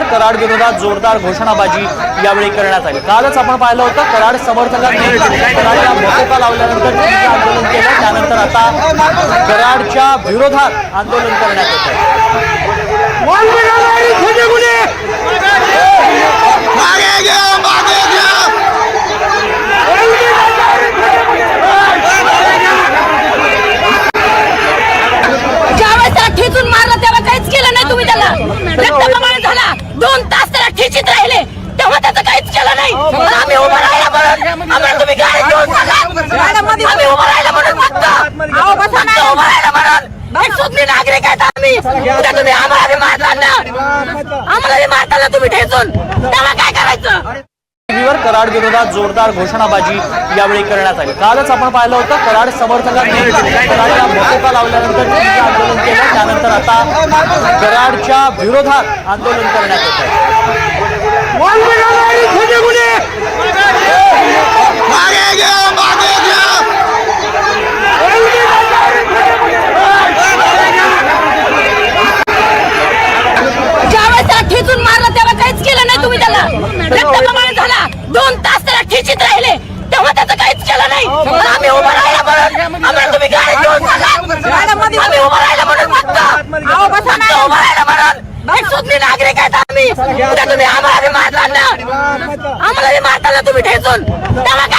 टीव्हीवर कराड विरोधात जोरदार घोषणाबाजी यावेळी करण्यात आली. कालच आपण पाहिलं होतं कराड समर्थकांनी कराडला मकोका लावल्यानंतर आंदोलन केलं. त्यानंतर आता कराडच्या विरोधात आंदोलन करण्यात येत आहे भागेगा भागेगा ज्यावेळेस त्याला ठेचून मारलं तेव्हा काहीच केलं नाही तुम्ही त्याला रक्तप्रमाण झाला दोन तास त्याला ठेचीत राहिले तेव्हा त्याचं काहीच केलं नाही. पण आम्ही उभं राहिला म्हणून. आम्हाला तुम्ही गाडी घेऊन चालला. आम्ही उभं राहिला म्हणून फक्त. फक्त उभं राहिला म्हणून. एक सुज्ञ नागरिक आहेत आम्ही. उद्या तुम्ही आम्हाला बी मारताल ना आम्हाला बी मारताल ना तुम्ही ठेचून. तेव्हा काय करायचं? टीव्हीवर कराड विरोधात जोरदार घोषणाबाजी यावेळी करण्यात आली. कालच आपण पाहिलं होतं कराड समर्थकांनी कराडला मकोका लावल्यानंतर आंदोलन केलं. त्यानंतर आता कराडच्या विरोधात आंदोलन करण्यात येत आहे भागेगा भागेगा ज्यावेळेस त्याला ठेचून मारलं तेव्हा काहीच केलं नाही तुम्ही त्याला रक्तप्रमाण झाला दोन तास त्याला ठेचीत राहिले. तेव्हा त्याचं काहीच केलं नाही. आम्ही उभं राहिला म्हणून. आम्हाला तुम्ही गाडी घेऊन. आम्ही उभं राहिला म्हणून फक्त. फक्त उभं राहिला म्हणून. एक सुज्ञ नागरिक आहेत आम्ही. उद्या तुम्ही आम्हाला बी मारताल ना. आम्हाला बी मारताल ना तुम्ही ठेचून. करायचं